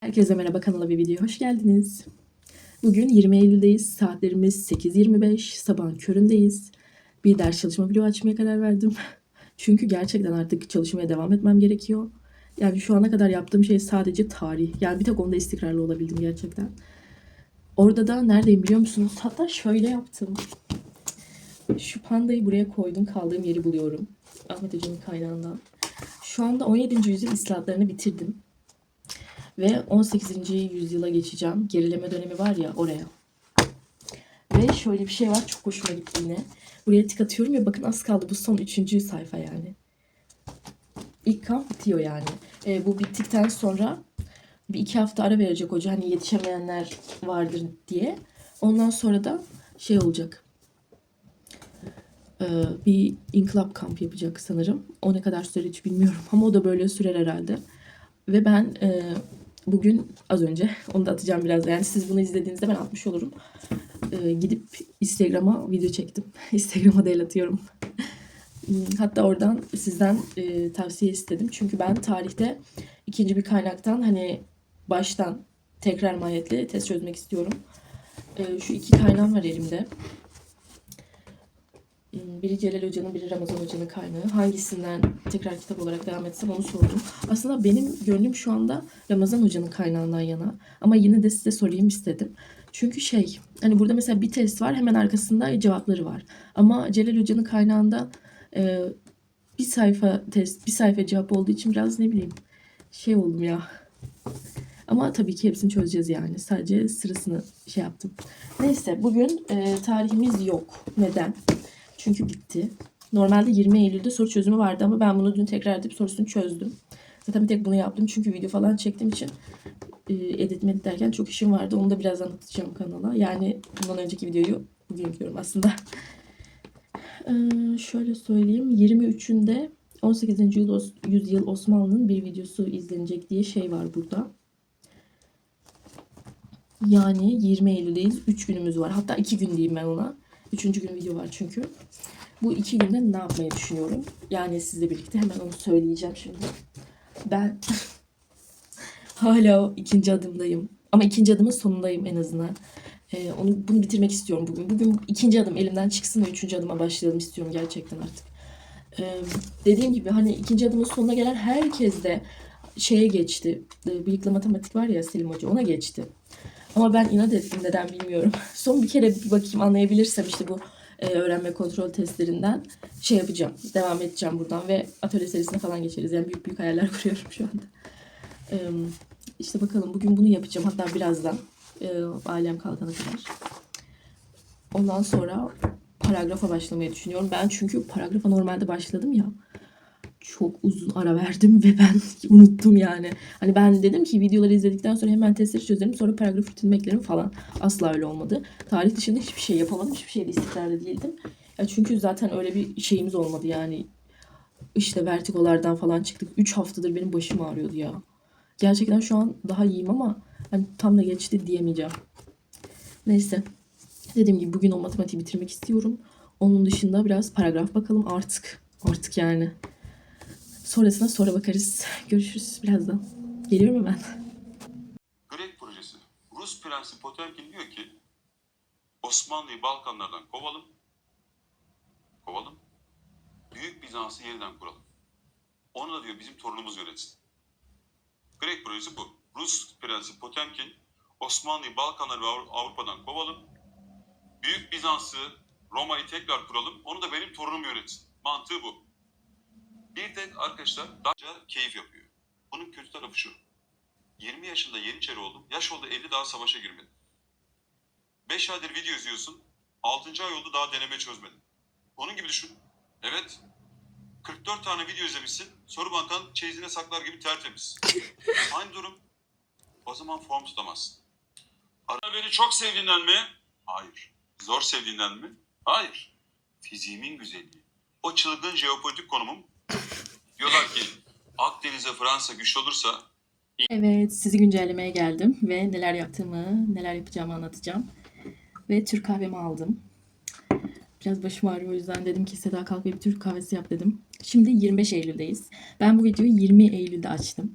Herkese merhaba kanala ve videoya hoş geldiniz. Bugün 20 Eylül'deyiz. Saatlerimiz 8.25. Sabahın köründeyiz. Bir ders çalışma vlogu açmaya karar verdim. Çünkü gerçekten artık çalışmaya devam etmem gerekiyor. Yani şu ana kadar yaptığım şey sadece tarih. Yani bir tek onda istikrarlı olabildim gerçekten. Orada da neredeyim biliyor musunuz? Hatta şöyle yaptım. Şu pandayı buraya koydum. Kaldığım yeri buluyorum. Ahmet Hoca'nın kaynağından. Şu anda 17. yüzyıl islahatlarını bitirdim. Ve 18. yüzyıla geçeceğim. Gerileme dönemi var ya oraya. Ve şöyle bir şey var çok hoşuma gitti yine. Buraya tık atıyorum ya bakın az kaldı bu son üçüncü sayfa yani. İlk kamp bitiyor yani. E, bu bittikten sonra bir iki hafta ara verecek hoca hani yetişemeyenler vardır diye. Ondan sonra da şey olacak. E, bir inkılap kamp yapacak sanırım. O ne kadar sürer hiç bilmiyorum ama o da böyle sürer herhalde. Ve ben e, bugün az önce onu da atacağım biraz. Yani siz bunu izlediğinizde ben atmış olurum. E, gidip Instagram'a video çektim. Instagram'a da el atıyorum. Hmm, Hatta oradan sizden e, tavsiye istedim. Çünkü ben tarihte ikinci bir kaynaktan hani baştan tekrar mahiyetli test çözmek istiyorum. E, şu iki kaynağım var elimde. Biri Celal Hoca'nın, biri Ramazan Hoca'nın kaynağı. Hangisinden tekrar kitap olarak devam etsem onu sordum. Aslında benim gönlüm şu anda Ramazan Hoca'nın kaynağından yana. Ama yine de size sorayım istedim. Çünkü şey, hani burada mesela bir test var, hemen arkasında cevapları var. Ama Celal Hoca'nın kaynağında e, bir sayfa test, bir sayfa cevap olduğu için biraz ne bileyim şey oldum ya. Ama tabii ki hepsini çözeceğiz yani. Sadece sırasını şey yaptım. Neyse bugün e, tarihimiz yok. Neden? Çünkü bitti. Normalde 20 Eylül'de soru çözümü vardı ama ben bunu dün tekrar edip sorusunu çözdüm. Zaten bir tek bunu yaptım çünkü video falan çektiğim için e, edit medit derken çok işim vardı. Onu da birazdan atacağım kanala. Yani bundan önceki videoyu bugün yüklüyorum aslında. Ee, şöyle söyleyeyim. 23'ünde 18. Yüzyıl, yüzyıl Osmanlı'nın bir videosu izlenecek diye şey var burada. Yani 20 Eylül'deyiz. 3 günümüz var. Hatta 2 gün diyeyim ben ona. Üçüncü gün video var çünkü. Bu iki günde ne yapmayı düşünüyorum? Yani sizle birlikte hemen onu söyleyeceğim şimdi. Ben hala ikinci adımdayım. Ama ikinci adımın sonundayım en azından. Ee, onu bunu bitirmek istiyorum bugün. Bugün ikinci adım elimden çıksın ve üçüncü adıma başlayalım istiyorum gerçekten artık. Ee, dediğim gibi hani ikinci adımın sonuna gelen herkes de şeye geçti. Ee, Bıyıklı matematik var ya Selim Hoca ona geçti. Ama ben inat ettim neden bilmiyorum. Son bir kere bir bakayım anlayabilirsem işte bu e, öğrenme kontrol testlerinden şey yapacağım. Devam edeceğim buradan ve atölye serisine falan geçeriz. Yani büyük büyük hayaller kuruyorum şu anda. E, işte bakalım bugün bunu yapacağım. Hatta birazdan e, ailem kalkana kadar. Ondan sonra paragrafa başlamayı düşünüyorum. Ben çünkü paragrafa normalde başladım ya çok uzun ara verdim ve ben unuttum yani. Hani ben dedim ki videoları izledikten sonra hemen testleri çözerim sonra paragraf rutinimi eklerim falan. Asla öyle olmadı. Tarih dışında hiçbir şey yapamadım. Hiçbir şeyde istikrarlı değildim. Ya çünkü zaten öyle bir şeyimiz olmadı yani. İşte vertigolardan falan çıktık. 3 haftadır benim başım ağrıyordu ya. Gerçekten şu an daha iyiyim ama hani tam da geçti diyemeyeceğim. Neyse. Dediğim gibi bugün o matematiği bitirmek istiyorum. Onun dışında biraz paragraf bakalım artık. Artık yani. Sonrasına sonra bakarız. Görüşürüz birazdan. Geliyorum hemen. Grek projesi. Rus Prensi Potemkin diyor ki Osmanlı'yı Balkanlardan kovalım. Kovalım. Büyük Bizans'ı yeniden kuralım. Onu da diyor bizim torunumuz yönetsin. Grek projesi bu. Rus Prensi Potemkin Osmanlı'yı Balkanlar ve Avru- Avrupa'dan kovalım. Büyük Bizans'ı Roma'yı tekrar kuralım. Onu da benim torunum yönetsin. Mantığı bu. Bir tek arkadaşlar daha keyif yapıyor. Bunun kötü tarafı şu. 20 yaşında Yeniçeri oldum. Yaş oldu 50 daha savaşa girmedim. 5 aydır video izliyorsun. 6. ay oldu daha deneme çözmedim. Onun gibi düşün. Evet. 44 tane video izlemişsin. Soru bankan çeyizine saklar gibi tertemiz. Aynı durum. O zaman form tutamazsın. Ara beni çok sevdiğinden mi? Hayır. Zor sevdiğinden mi? Hayır. Fiziğimin güzelliği. O çılgın jeopolitik konumum. Diyorlar ki Akdeniz'e Fransa güçlü olursa Evet sizi güncellemeye geldim ve neler yaptığımı, neler yapacağımı anlatacağım. Ve Türk kahvemi aldım. Biraz başım ağrıyor o yüzden dedim ki Seda kalk ve bir Türk kahvesi yap dedim. Şimdi 25 Eylül'deyiz. Ben bu videoyu 20 Eylül'de açtım.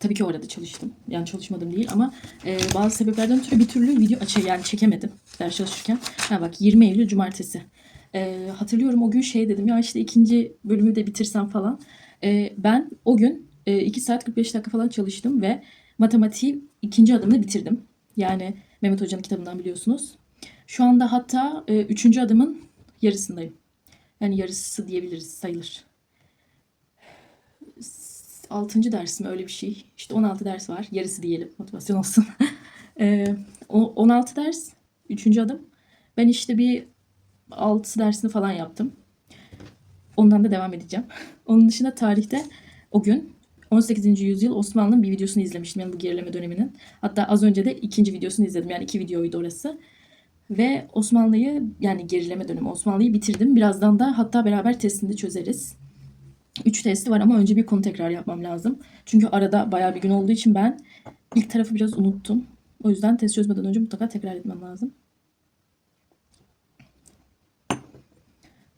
Tabii ki orada çalıştım. Yani çalışmadım değil ama e, bazı sebeplerden ötürü bir türlü video açı yani çekemedim ders çalışırken. Ha bak 20 Eylül Cumartesi. E, hatırlıyorum o gün şey dedim ya işte ikinci bölümü de bitirsem falan. E, ben o gün e, 2 saat 45 dakika falan çalıştım ve matematiği ikinci adımını bitirdim. Yani Mehmet Hoca'nın kitabından biliyorsunuz. Şu anda hatta e, üçüncü adımın yarısındayım. Yani yarısı diyebiliriz sayılır. 6. ders mi öyle bir şey. İşte 16 ders var. Yarısı diyelim motivasyon olsun. Ee, o 16 ders 3. adım. Ben işte bir 6 dersini falan yaptım. Ondan da devam edeceğim. Onun dışında tarihte o gün 18. yüzyıl Osmanlı'nın bir videosunu izlemiştim. Yani bu gerileme döneminin. Hatta az önce de ikinci videosunu izledim. Yani iki videoydu orası. Ve Osmanlı'yı yani gerileme dönemi Osmanlı'yı bitirdim. Birazdan da hatta beraber testini çözeriz. 3 testi var ama önce bir konu tekrar yapmam lazım. Çünkü arada bayağı bir gün olduğu için ben ilk tarafı biraz unuttum. O yüzden test çözmeden önce mutlaka tekrar etmem lazım.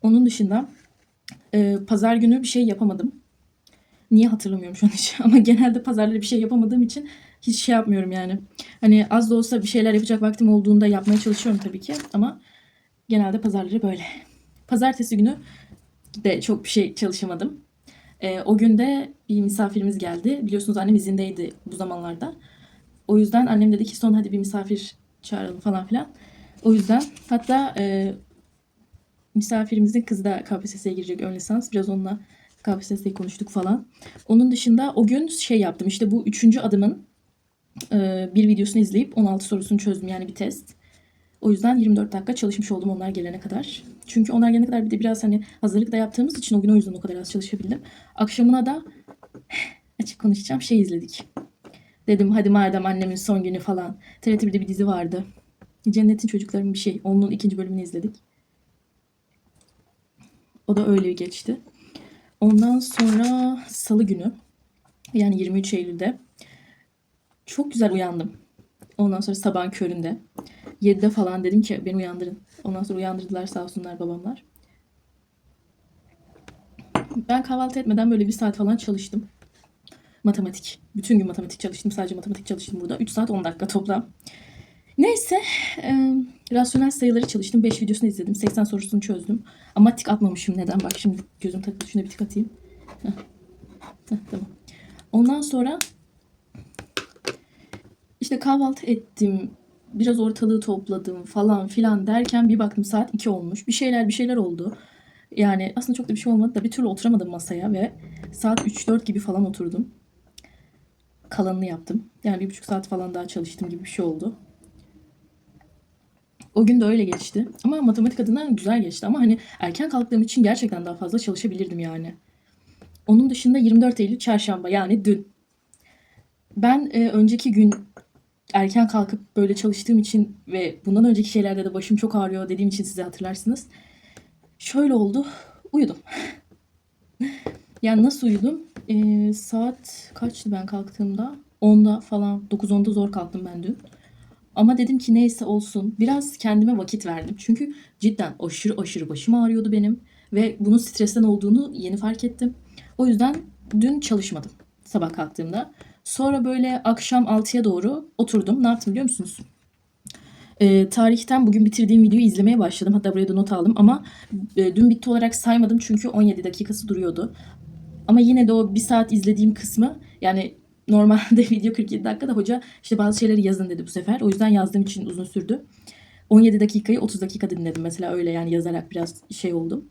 Onun dışında e, pazar günü bir şey yapamadım. Niye hatırlamıyorum şu an hiç. Ama genelde pazarları bir şey yapamadığım için hiç şey yapmıyorum yani. Hani az da olsa bir şeyler yapacak vaktim olduğunda yapmaya çalışıyorum tabii ki. Ama genelde pazarları böyle. Pazartesi günü de çok bir şey çalışamadım. Ee, o gün de bir misafirimiz geldi. Biliyorsunuz annem izindeydi bu zamanlarda. O yüzden annem dedi ki son hadi bir misafir çağıralım falan filan. O yüzden hatta e, misafirimizin kızı da KPSS'ye girecek ön lisans. Biraz onunla KPSS'yi konuştuk falan. Onun dışında o gün şey yaptım. İşte bu üçüncü adımın e, bir videosunu izleyip 16 sorusunu çözdüm. Yani bir test. O yüzden 24 dakika çalışmış oldum onlar gelene kadar. Çünkü onlar gelene kadar bir de biraz hani hazırlık da yaptığımız için o gün o yüzden o kadar az çalışabildim. Akşamına da açık konuşacağım şey izledik. Dedim hadi madem annemin son günü falan. TRT 1'de bir dizi vardı. Cennetin Çocukları bir şey. Onun ikinci bölümünü izledik. O da öyle geçti. Ondan sonra salı günü yani 23 Eylül'de çok güzel uyandım. Ondan sonra sabahın köründe 7'de falan dedim ki beni uyandırın. Ondan sonra uyandırdılar sağ olsunlar babamlar. Ben kahvaltı etmeden böyle bir saat falan çalıştım. Matematik. Bütün gün matematik çalıştım. Sadece matematik çalıştım burada. 3 saat 10 dakika toplam. Neyse. E, rasyonel sayıları çalıştım. 5 videosunu izledim. 80 sorusunu çözdüm. Ama tik atmamışım. Neden? Bak şimdi gözüm takıldı. Şuna bir tik atayım. Heh. Heh, tamam. Ondan sonra işte kahvaltı ettim. Biraz ortalığı topladım falan filan derken bir baktım saat 2 olmuş. Bir şeyler bir şeyler oldu. Yani aslında çok da bir şey olmadı da bir türlü oturamadım masaya ve saat 3-4 gibi falan oturdum. Kalanını yaptım. Yani bir buçuk saat falan daha çalıştım gibi bir şey oldu. O gün de öyle geçti. Ama matematik adına güzel geçti. Ama hani erken kalktığım için gerçekten daha fazla çalışabilirdim yani. Onun dışında 24 Eylül çarşamba yani dün. Ben e, önceki gün erken kalkıp böyle çalıştığım için ve bundan önceki şeylerde de başım çok ağrıyor dediğim için size hatırlarsınız. Şöyle oldu. Uyudum. yani nasıl uyudum? Ee, saat kaçtı ben kalktığımda? 10'da falan 9-10'da zor kalktım ben dün. Ama dedim ki neyse olsun. Biraz kendime vakit verdim. Çünkü cidden aşırı aşırı başım ağrıyordu benim. Ve bunun stresten olduğunu yeni fark ettim. O yüzden dün çalışmadım sabah kalktığımda. Sonra böyle akşam 6'ya doğru oturdum. Ne yaptım biliyor musunuz? Ee, tarihten bugün bitirdiğim videoyu izlemeye başladım. Hatta buraya da not aldım ama e, dün bitti olarak saymadım çünkü 17 dakikası duruyordu. Ama yine de o bir saat izlediğim kısmı yani normalde video 47 dakika da hoca işte bazı şeyleri yazın dedi bu sefer. O yüzden yazdığım için uzun sürdü. 17 dakikayı 30 dakika dinledim mesela öyle yani yazarak biraz şey oldum.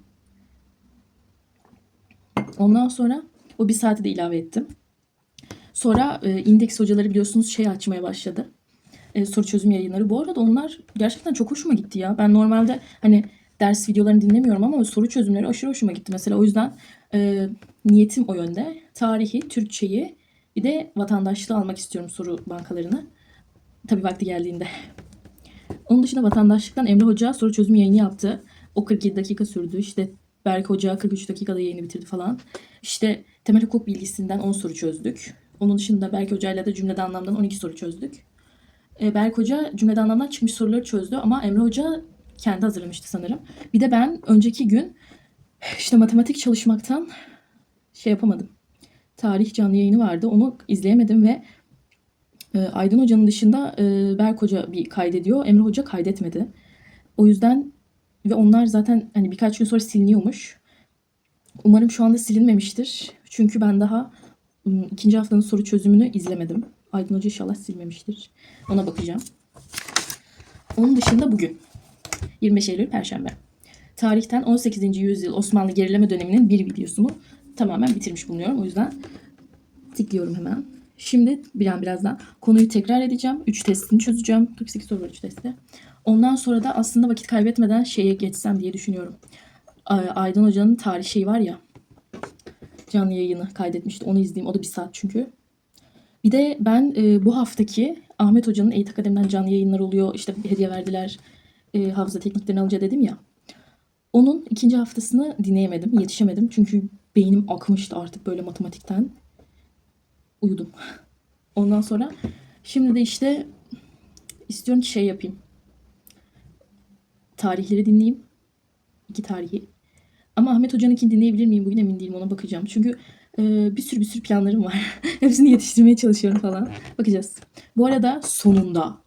Ondan sonra o bir saati de ilave ettim. Sonra e, indeks hocaları biliyorsunuz şey açmaya başladı. E, soru çözüm yayınları. Bu arada onlar gerçekten çok hoşuma gitti ya. Ben normalde hani ders videolarını dinlemiyorum ama soru çözümleri aşırı hoşuma gitti. Mesela o yüzden e, niyetim o yönde. Tarihi, Türkçeyi bir de vatandaşlığı almak istiyorum soru bankalarını. Tabii vakti geldiğinde. Onun dışında vatandaşlıktan Emre Hoca soru çözüm yayını yaptı. O 47 dakika sürdü. İşte Berk Hoca 43 dakikada yayını bitirdi falan. İşte temel hukuk bilgisinden 10 soru çözdük. Onun dışında Berk Hoca'yla da cümlede anlamdan 12 soru çözdük. E, Berk Hoca cümlede anlamdan çıkmış soruları çözdü ama Emre Hoca kendi hazırlamıştı sanırım. Bir de ben önceki gün işte matematik çalışmaktan şey yapamadım. Tarih canlı yayını vardı. Onu izleyemedim ve e, Aydın Hoca'nın dışında e, Berk Hoca bir kaydediyor. Emre Hoca kaydetmedi. O yüzden ve onlar zaten hani birkaç gün sonra siliniyormuş. Umarım şu anda silinmemiştir. Çünkü ben daha ikinci haftanın soru çözümünü izlemedim. Aydın Hoca inşallah silmemiştir. Ona bakacağım. Onun dışında bugün 25 Eylül Perşembe. Tarihten 18. yüzyıl Osmanlı gerileme döneminin bir videosunu tamamen bitirmiş bulunuyorum. O yüzden tıklıyorum hemen. Şimdi bir an birazdan konuyu tekrar edeceğim. 3 testini çözeceğim. 48 soru var 3 testte. Ondan sonra da aslında vakit kaybetmeden şeye geçsem diye düşünüyorum. Aydın Hoca'nın tarih şeyi var ya. Canlı yayını kaydetmişti. Onu izleyeyim. O da bir saat çünkü. Bir de ben e, bu haftaki Ahmet Hoca'nın Eğit Akademi'den canlı yayınlar oluyor. İşte bir hediye verdiler. E, hafıza tekniklerini alınca dedim ya. Onun ikinci haftasını dinleyemedim. Yetişemedim. Çünkü beynim akmıştı artık böyle matematikten. Uyudum. Ondan sonra şimdi de işte istiyorum ki şey yapayım. Tarihleri dinleyeyim. İki tarihi. Ama Ahmet Hoca'nınkini dinleyebilir miyim bugün emin değilim ona bakacağım. Çünkü e, bir sürü bir sürü planlarım var. Hepsini yetiştirmeye çalışıyorum falan. Bakacağız. Bu arada sonunda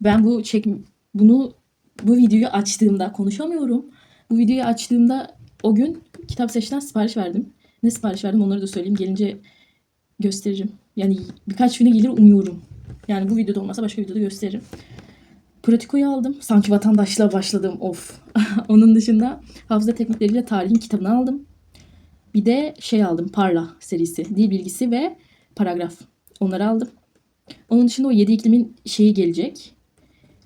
ben bu çek bunu bu videoyu açtığımda konuşamıyorum. Bu videoyu açtığımda o gün kitap seçten sipariş verdim. Ne sipariş verdim onları da söyleyeyim. Gelince gösteririm. Yani birkaç güne gelir umuyorum. Yani bu videoda olmasa başka videoda gösteririm. Pratikoyu aldım. Sanki vatandaşlığa başladım. Of. Onun dışında hafıza teknikleriyle tarihin kitabını aldım. Bir de şey aldım. Parla serisi. Dil bilgisi ve paragraf. Onları aldım. Onun dışında o 7 iklimin şeyi gelecek.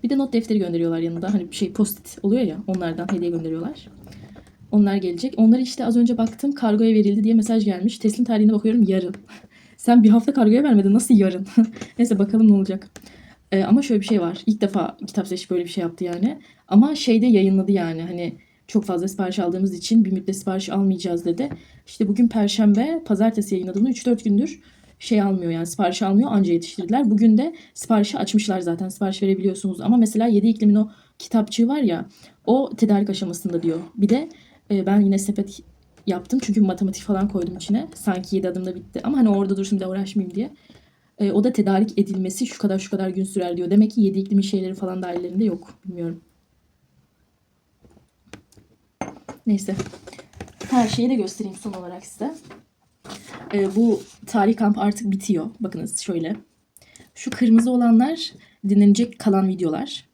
Bir de not defteri gönderiyorlar yanında. Hani şey post-it oluyor ya onlardan hediye gönderiyorlar. Onlar gelecek. Onları işte az önce baktım kargoya verildi diye mesaj gelmiş. Teslim tarihine bakıyorum yarın. Sen bir hafta kargoya vermedin nasıl yarın? Neyse bakalım ne olacak. Ee, ama şöyle bir şey var. İlk defa kitap seçip böyle bir şey yaptı yani. Ama şeyde yayınladı yani hani çok fazla sipariş aldığımız için bir müddet sipariş almayacağız dedi. İşte bugün perşembe, pazartesi yayınladığında 3-4 gündür şey almıyor yani sipariş almıyor anca yetiştirdiler. Bugün de siparişi açmışlar zaten sipariş verebiliyorsunuz. Ama mesela 7 iklimin o kitapçığı var ya o tedarik aşamasında diyor. Bir de e, ben yine sepet yaptım çünkü matematik falan koydum içine. Sanki 7 adımda bitti ama hani orada dursun da uğraşmayayım diye. E, o da tedarik edilmesi şu kadar şu kadar gün sürer diyor. Demek ki 7 iklimin şeyleri falan da yok. Bilmiyorum. Neyse. Her şeyi de göstereyim son olarak size. E, bu tarih kamp artık bitiyor. Bakınız şöyle. Şu kırmızı olanlar dinlenecek kalan videolar.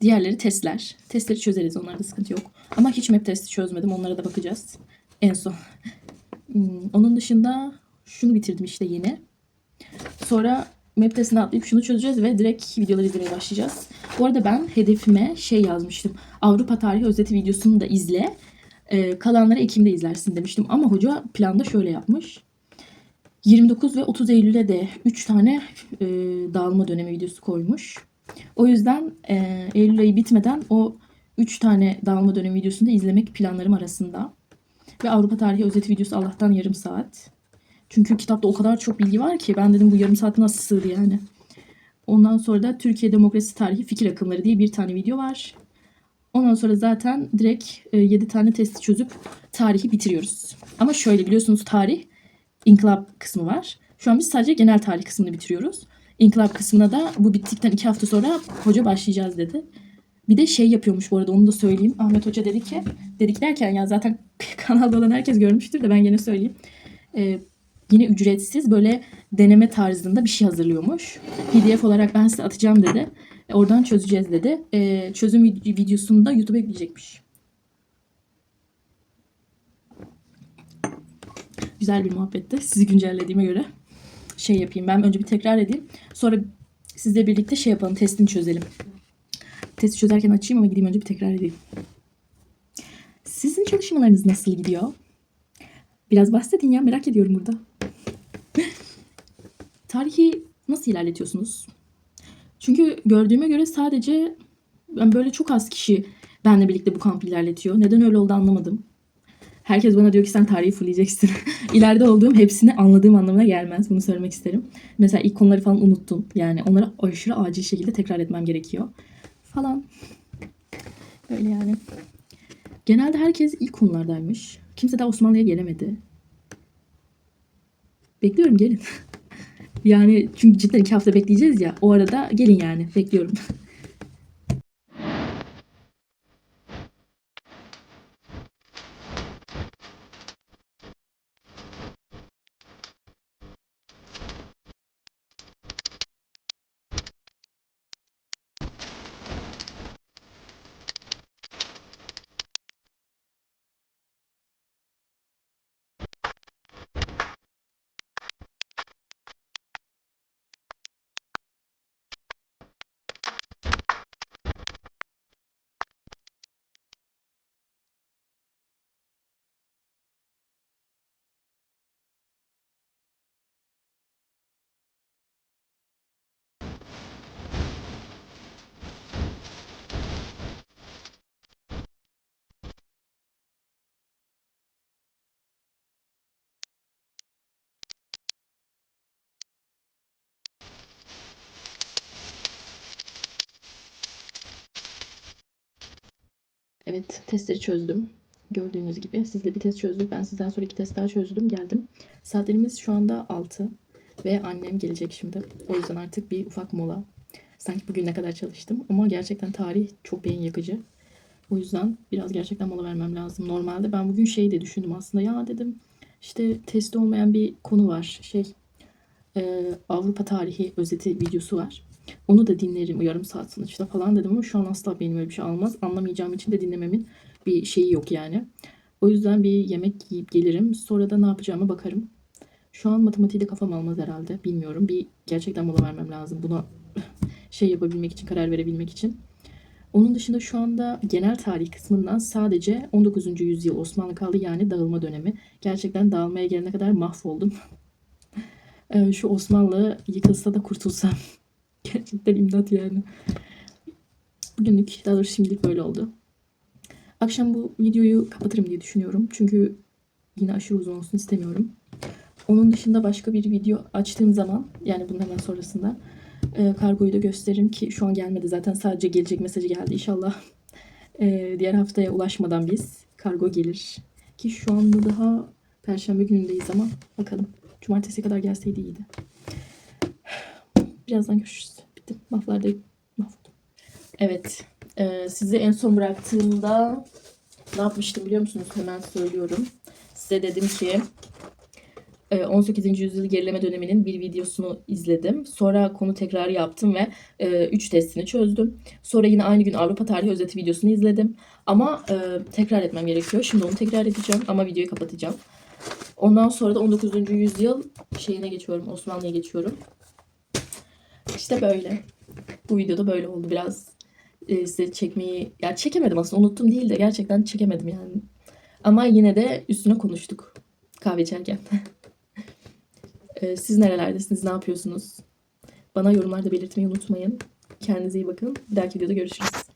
Diğerleri testler. Testleri çözeriz. Onlarda sıkıntı yok. Ama hiç map testi çözmedim. Onlara da bakacağız. En son. Hmm, Onun dışında şunu bitirdim işte yeni. Sonra map testine atlayıp şunu çözeceğiz ve direkt videoları izlemeye başlayacağız. Bu arada ben hedefime şey yazmıştım. Avrupa tarihi özeti videosunu da izle. Ee, kalanları Ekim'de izlersin demiştim. Ama hoca planda şöyle yapmış. 29 ve 30 Eylül'e de 3 tane e, dağılma dönemi videosu koymuş. O yüzden e, Eylül ayı bitmeden o 3 tane dağılma dönemi videosunu da izlemek planlarım arasında. Ve Avrupa tarihi özeti videosu Allah'tan yarım saat. Çünkü kitapta o kadar çok bilgi var ki ben dedim bu yarım saat nasıl sığdı yani. Ondan sonra da Türkiye Demokrasi Tarihi Fikir Akımları diye bir tane video var. Ondan sonra zaten direkt 7 tane testi çözüp tarihi bitiriyoruz. Ama şöyle biliyorsunuz tarih inkılap kısmı var. Şu an biz sadece genel tarih kısmını bitiriyoruz. İnkılap kısmına da bu bittikten 2 hafta sonra hoca başlayacağız dedi. Bir de şey yapıyormuş bu arada onu da söyleyeyim. Ahmet Hoca dedi ki, dedik derken ya zaten kanalda olan herkes görmüştür de ben gene söyleyeyim. Ee, yine ücretsiz böyle deneme tarzında bir şey hazırlıyormuş. PDF olarak ben size atacağım dedi. E, Oradan çözeceğiz dedi. E, çözüm vid- videosunu da YouTube'a yükleyecekmiş. Güzel bir muhabbetti. Sizi güncellediğime göre. Şey yapayım. Ben önce bir tekrar edeyim. Sonra sizle birlikte şey yapalım. Testini çözelim. Testi çözerken açayım ama gideyim önce bir tekrar edeyim. Sizin çalışmalarınız nasıl gidiyor? Biraz bahsedin ya merak ediyorum burada. Tarihi nasıl ilerletiyorsunuz? Çünkü gördüğüme göre sadece ben böyle çok az kişi benle birlikte bu kampı ilerletiyor. Neden öyle oldu anlamadım. Herkes bana diyor ki sen tarihi fulleyeceksin. İleride olduğum hepsini anladığım anlamına gelmez. Bunu söylemek isterim. Mesela ilk konuları falan unuttum. Yani onları aşırı acil şekilde tekrar etmem gerekiyor. Falan. Böyle yani. Genelde herkes ilk konulardaymış. Kimse daha Osmanlı'ya gelemedi. Bekliyorum gelin. yani çünkü cidden iki hafta bekleyeceğiz ya. O arada gelin yani. Bekliyorum. Evet testleri çözdüm. Gördüğünüz gibi siz de bir test çözdük. Ben sizden sonra iki test daha çözdüm. Geldim. Saatlerimiz şu anda 6 ve annem gelecek şimdi. O yüzden artık bir ufak mola. Sanki bugün ne kadar çalıştım ama gerçekten tarih çok beyin yakıcı. O yüzden biraz gerçekten mola vermem lazım. Normalde ben bugün şey de düşündüm aslında. Ya dedim işte testi olmayan bir konu var. Şey e, Avrupa tarihi özeti videosu var. Onu da dinlerim yarım saat sonuçta falan dedim ama şu an asla benim öyle bir şey almaz. Anlamayacağım için de dinlememin bir şeyi yok yani. O yüzden bir yemek yiyip gelirim. Sonra da ne yapacağıma bakarım. Şu an matematiği de kafam almaz herhalde. Bilmiyorum. Bir gerçekten mola vermem lazım. Buna şey yapabilmek için, karar verebilmek için. Onun dışında şu anda genel tarih kısmından sadece 19. yüzyıl Osmanlı kaldı yani dağılma dönemi. Gerçekten dağılmaya gelene kadar mahvoldum. Ee, Şu Osmanlı yıkılsa da kurtulsam. Gerçekten imdat yani. Bugünlük daha doğrusu şimdilik böyle oldu. Akşam bu videoyu kapatırım diye düşünüyorum. Çünkü yine aşırı uzun olsun istemiyorum. Onun dışında başka bir video açtığım zaman yani bunun hemen sonrasında e, kargoyu da gösteririm ki şu an gelmedi zaten sadece gelecek mesajı geldi inşallah. e, diğer haftaya ulaşmadan biz kargo gelir. Ki şu anda daha perşembe günündeyiz ama bakalım. Cumartesi kadar gelseydi iyiydi. Birazdan görüşürüz. Bitti. Mahvlardayım. Mahvoldum. Evet. e, sizi en son bıraktığımda ne yapmıştım biliyor musunuz? Hemen söylüyorum. Size dedim ki e, 18. yüzyıl gerileme döneminin bir videosunu izledim. Sonra konu tekrar yaptım ve 3 testini çözdüm. Sonra yine aynı gün Avrupa Tarihi Özeti videosunu izledim. Ama e, tekrar etmem gerekiyor. Şimdi onu tekrar edeceğim ama videoyu kapatacağım. Ondan sonra da 19. yüzyıl şeyine geçiyorum. Osmanlı'ya geçiyorum. İşte böyle. Bu videoda böyle oldu biraz. e, size çekmeyi ya çekemedim aslında unuttum değil de gerçekten çekemedim yani. Ama yine de üstüne konuştuk kahve içerken. E, siz nerelerdesiniz? Ne yapıyorsunuz? Bana yorumlarda belirtmeyi unutmayın. Kendinize iyi bakın. Bir dahaki videoda görüşürüz.